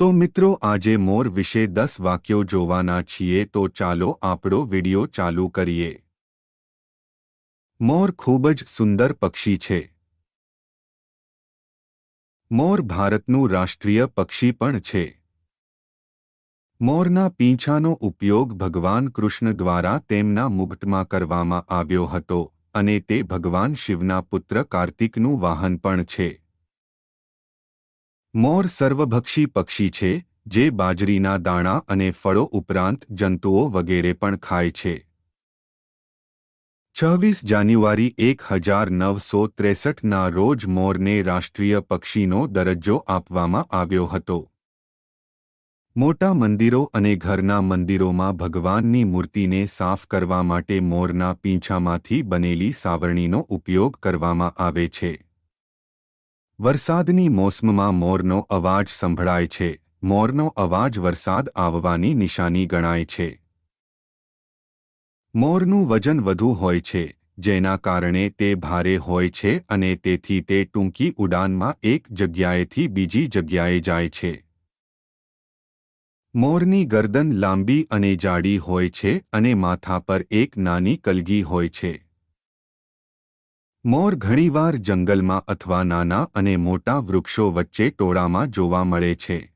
તો મિત્રો, આજે મોર વિશે દસ વાક્યો જોવાના છીએ, તો ચાલો આપણો વિડિયો ચાલુ કરીએ. મોર ખૂબ જ સુંદર પક્ષી છે. મોર ભારતનું રાષ્ટ્રીય પક્ષી પણ છે. મોરના પીંછાનો ઉપયોગ ભગવાન કૃષ્ણ દ્વારા તેમના મુગટમાં કરવામાં આવ્યો હતો, અને તે ભગવાન શિવના પુત્ર કાર્તિકનું વાહન પણ છે. મોર સર્વભક્ષી પક્ષી છે, જે બાજરીના દાણા અને ફળો ઉપરાંત જંતુઓ વગેરે પણ ખાય છે. છવ્વીસ જાન્યુઆરી એક હજાર નવસો ત્રેસઠના રોજ મોરને રાષ્ટ્રીય પક્ષીનો દરજ્જો આપવામાં આવ્યો હતો. મોટા મંદિરો અને ઘરના મંદિરોમાં ભગવાનની મૂર્તિને સાફ કરવા માટે મોરના પીંછામાંથી બનેલી સાવરણીનો ઉપયોગ કરવામાં આવે છે. વરસાદની મોસમમાં મોરનો અવાજ સંભળાય છે. મોરનો અવાજ વરસાદ આવવાની નિશાની ગણાય છે. મોરનું વજન વધુ હોય છે, જેના કારણે તે ભારે હોય છે અને તેથી તે ટૂંકી ઉડાનમાં એક જગ્યાએથી બીજી જગ્યાએ જાય છે. મોરની ગરદન લાંબી અને જાડી હોય છે અને માથા પર એક નાની કલગી હોય છે. મોર ઘણીવાર જંગલમાં અથવા નાના અને મોટા વૃક્ષો વચ્ચે ટોળામાં જોવા મળે છે.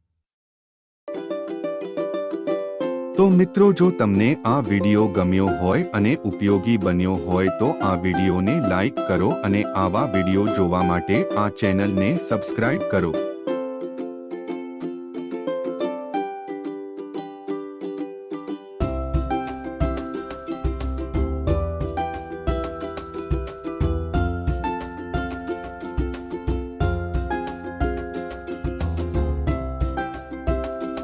તો મિત્રો, જો તમને આ વિડિયો ગમ્યો હોય અને ઉપયોગી બન્યો હોય તો આ વિડિયોને લાઇક કરો અને આવા વિડિયો જોવા માટે આ ચેનલને સબસ્ક્રાઇબ કરો.